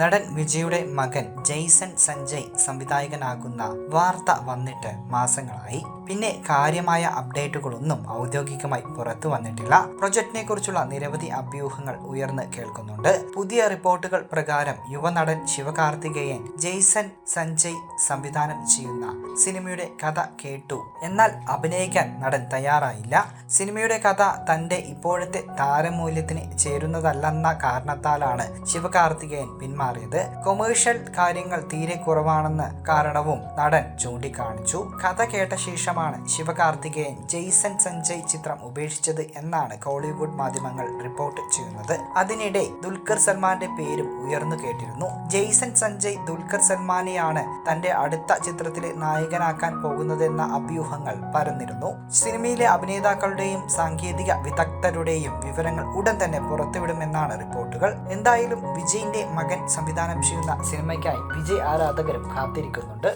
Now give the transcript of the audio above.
നടൻ വിജയുടെ മകൻ ജെയ്സൺ സഞ്ജയ് സംവിധായകനാകുന്ന വാർത്ത വന്നിട്ട് മാസങ്ങളായി. പിന്നെ കാര്യമായ അപ്ഡേറ്റുകളൊന്നും ഔദ്യോഗികമായി പുറത്തു വന്നിട്ടില്ല. പ്രൊജക്ടിനെ കുറിച്ചുള്ള നിരവധി അഭ്യൂഹങ്ങൾ ഉയർന്ന് കേൾക്കുന്നുണ്ട്. പുതിയ റിപ്പോർട്ടുകൾ പ്രകാരം യുവനടൻ ശിവകാർത്തികേയൻ ജെയ്സൺ സഞ്ജയ് സംവിധാനം ചെയ്യുന്ന സിനിമയുടെ കഥ കേട്ടു. എന്നാൽ അഭിനയിക്കാൻ നടൻ തയ്യാറായില്ല. സിനിമയുടെ കഥ തന്റെ ഇപ്പോഴത്തെ താരമൂല്യത്തിന് ചേരുന്നതല്ലെന്ന കാരണത്താലാണ് ശിവകാർത്തികേയൻ പിന്മാറിയത്. കൊമേഴ്ഷ്യൽ കാര്യങ്ങൾ തീരെ കുറവാണെന്ന് കാരണവും നടൻ ചൂണ്ടിക്കാണിച്ചു. കഥ കേട്ട ശേഷമാണ് ശിവകാർത്തികേയൻ ജെയ്സൺ സഞ്ജയ് ചിത്രം ഉപേക്ഷിച്ചത് എന്നാണ് കോളിവുഡ് മാധ്യമങ്ങൾ റിപ്പോർട്ട് ചെയ്യുന്നത്. അതിനിടെ ദുൽഖർ സൽമാന്റെ പേരും ഉയർന്നു കേട്ടിരുന്നു. ജെയ്സൺ സഞ്ജയ് ദുൽഖർ സൽമാനെയാണ് തന്റെ അടുത്ത ചിത്രത്തിലെ നായകനാക്കാൻ പോകുന്നതെന്ന അഭ്യൂഹങ്ങൾ പരന്നിരുന്നു. സിനിമയിലെ അഭിനേതാക്കളുടെയും സാങ്കേതിക വിദഗ്ധരുടെയും വിവരങ്ങൾ ഉടൻ തന്നെ പുറത്തുവിടുമെന്നാണ് റിപ്പോർട്ടുകൾ. എന്തായാലും വിജയിന്റെ മകൻ സംവിധാനം ചെയ്യുന്ന സിനിമയ്ക്കായി വിജയ് ആരാധകരും കാത്തിരിക്കുന്നുണ്ട്.